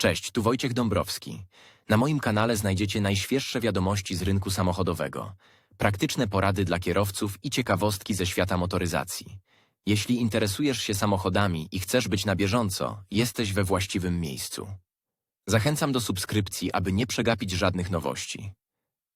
Cześć, tu Wojciech Dąbrowski. Na moim kanale znajdziecie najświeższe wiadomości z rynku samochodowego, praktyczne porady dla kierowców i ciekawostki ze świata motoryzacji. Jeśli interesujesz się samochodami i chcesz być na bieżąco, jesteś we właściwym miejscu. Zachęcam do subskrypcji, aby nie przegapić żadnych nowości.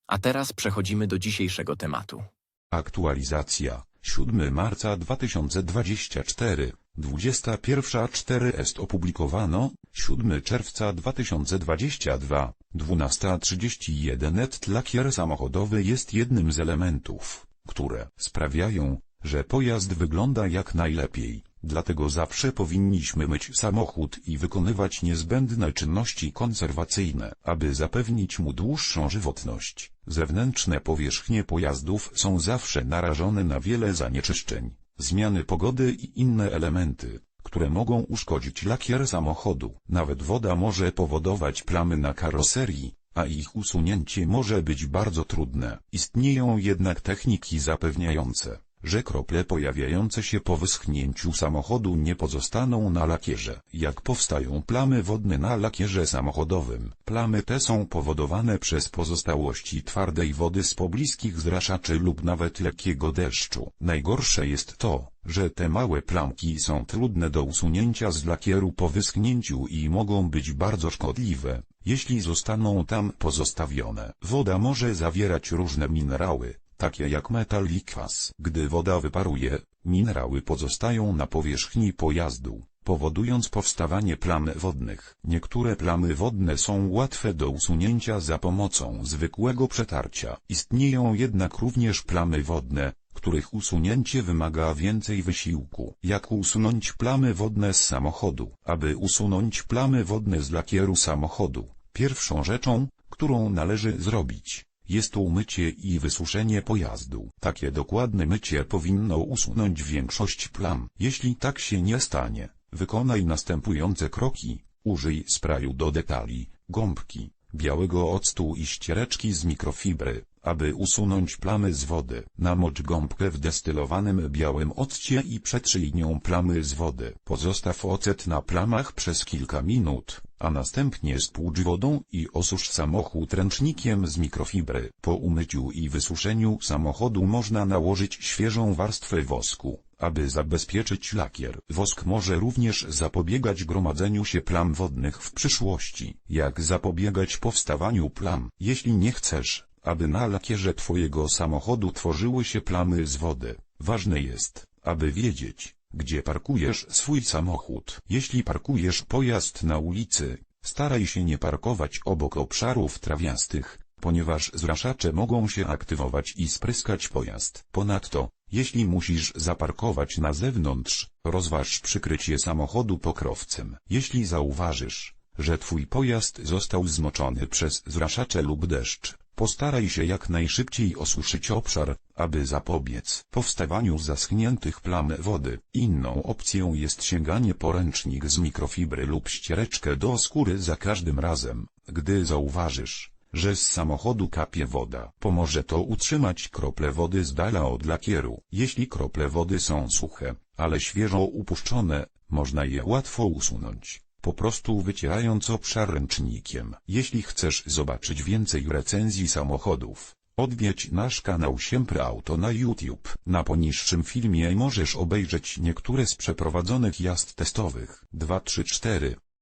A teraz przechodzimy do dzisiejszego tematu. Aktualizacja. 7 marca 2024. 21.4 est opublikowano. 7 czerwca 2022. 12.31 et lakier samochodowy jest jednym z elementów, które sprawiają, że pojazd wygląda jak najlepiej. Dlatego zawsze powinniśmy myć samochód i wykonywać niezbędne czynności konserwacyjne, aby zapewnić mu dłuższą żywotność. Zewnętrzne powierzchnie pojazdów są zawsze narażone na wiele zanieczyszczeń, zmiany pogody i inne elementy, które mogą uszkodzić lakier samochodu. Nawet woda może powodować plamy na karoserii, a ich usunięcie może być bardzo trudne. Istnieją jednak techniki zapewniające, że krople pojawiające się po wyschnięciu samochodu nie pozostaną na lakierze. Jak powstają plamy wodne na lakierze samochodowym? Plamy te są powodowane przez pozostałości twardej wody z pobliskich zraszaczy lub nawet lekkiego deszczu. Najgorsze jest to, że te małe plamki są trudne do usunięcia z lakieru po wyschnięciu i mogą być bardzo szkodliwe, jeśli zostaną tam pozostawione. Woda może zawierać różne minerały, takie jak metal i kwas. Gdy woda wyparuje, minerały pozostają na powierzchni pojazdu, powodując powstawanie plam wodnych. Niektóre plamy wodne są łatwe do usunięcia za pomocą zwykłego przetarcia. Istnieją jednak również plamy wodne, których usunięcie wymaga więcej wysiłku. Jak usunąć plamy wodne z samochodu? Aby usunąć plamy wodne z lakieru samochodu, pierwszą rzeczą, którą należy zrobić, jest umycie i wysuszenie pojazdu. Takie dokładne mycie powinno usunąć większość plam. Jeśli tak się nie stanie, wykonaj następujące kroki. Użyj sprayu do detali, gąbki, białego octu i ściereczki z mikrofibry, aby usunąć plamy z wody. Namocz gąbkę w destylowanym białym occie i przetrzyj nią plamy z wody. Pozostaw ocet na plamach przez kilka minut, a następnie spłucz wodą i osusz samochód ręcznikiem z mikrofibry. Po umyciu i wysuszeniu samochodu można nałożyć świeżą warstwę wosku, aby zabezpieczyć lakier. Wosk może również zapobiegać gromadzeniu się plam wodnych w przyszłości. Jak zapobiegać powstawaniu plam? Jeśli nie chcesz, aby na lakierze twojego samochodu tworzyły się plamy z wody, ważne jest, aby wiedzieć, gdzie parkujesz swój samochód. Jeśli parkujesz pojazd na ulicy, staraj się nie parkować obok obszarów trawiastych, ponieważ zraszacze mogą się aktywować i spryskać pojazd. Ponadto, jeśli musisz zaparkować na zewnątrz, rozważ przykrycie samochodu pokrowcem. Jeśli zauważysz, że twój pojazd został zmoczony przez zraszacze lub deszcz, postaraj się jak najszybciej osuszyć obszar, aby zapobiec powstawaniu zaschniętych plam wody. Inną opcją jest sięganie po ręcznik z mikrofibry lub ściereczkę do skóry za każdym razem, gdy zauważysz, że z samochodu kapie woda. Pomoże to utrzymać krople wody z dala od lakieru. Jeśli krople wody są suche, ale świeżo upuszczone, można je łatwo usunąć po prostu wycierając obszar ręcznikiem. Jeśli chcesz zobaczyć więcej recenzji samochodów, odwiedź nasz kanał Siempre Auto na YouTube. Na poniższym filmie możesz obejrzeć niektóre z przeprowadzonych jazd testowych. 234